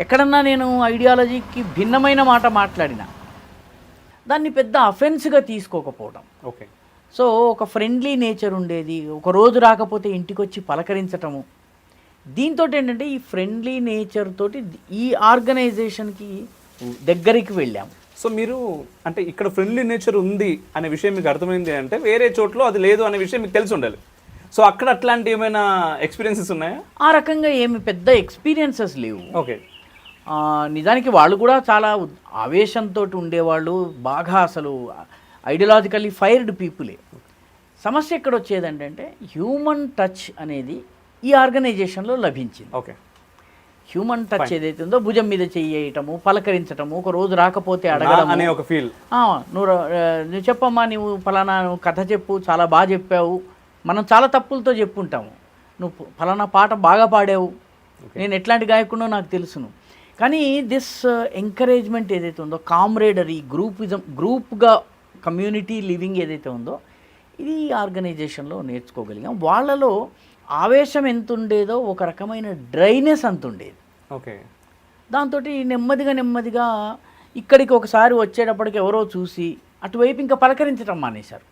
ఎక్కడన్నా నేను ఐడియాలజీకి భిన్నమైన మాట మాట్లాడినా దాన్ని పెద్ద అఫెన్స్గా తీసుకోకపోవడం. ఓకే. సో ఒక ఫ్రెండ్లీ నేచర్ ఉండేది. ఒక రోజు రాకపోతే ఇంటికి వచ్చి పలకరించటము. దీంతో ఏంటంటే ఈ ఫ్రెండ్లీ నేచర్ తోటి ఈ ఆర్గనైజేషన్కి దగ్గరికి వెళ్ళాము సో మీరు అంటే ఇక్కడ ఫ్రెండ్లీ నేచర్ ఉంది అనే విషయం మీకు అర్థమైంది అంటే వేరే చోట్ల అది లేదు అనే విషయం మీకు తెలిసి ఉండాలి. సో అక్కడ అట్లాంటి ఏమైనా ఎక్స్పీరియన్సెస్ ఉన్నాయా? ఆ రకంగా ఏమి పెద్ద ఎక్స్పీరియన్సెస్ లేవు. ఓకే. నిజానికి వాళ్ళు కూడా చాలా ఆవేశంతో ఉండేవాళ్ళు బాగా అసలు ఐడియాలజికల్లీ ఫైర్డ్ పీపులే సమస్య ఎక్కడ వచ్చేదంటే హ్యూమన్ టచ్ అనేది ఈ ఆర్గనైజేషన్లో లభించింది. ఓకే. హ్యూమన్ టచ్ ఏదైతే ఉందో భుజం మీద చెయ్యటము పలకరించటము ఒక రోజు రాకపోతే అడగడం అనే ఒక ఫీల్ నువ్వు చెప్పమ్మా నువ్వు ఫలానా కథ చెప్పు చాలా బాగా చెప్పావు. మనం చాలా తప్పులతో చెప్పుంటాము. నువ్వు ఫలానా పాట బాగా పాడావు. నేను ఎట్లాంటి గాయకుడో నాకు తెలుసును. కానీ దిస్ ఎంకరేజ్మెంట్ ఏదైతే ఉందో కామ్రేడరీ గ్రూపిజం గ్రూప్గా కమ్యూనిటీ లివింగ్ ఏదైతే ఉందో ఇది ఆర్గనైజేషన్లో నేర్చుకోగలిగాం. వాళ్ళలో ఆవేశం ఎంత ఉండేదో ఒక రకమైన డ్రైనెస్ అంత ఉండేది ఓకే. దాంతో నెమ్మదిగా నెమ్మదిగా ఇక్కడికి ఒకసారి వచ్చేటప్పటికి ఎవరో చూసి అటువైపు ఇంకా పలకరించడం మానేశారు.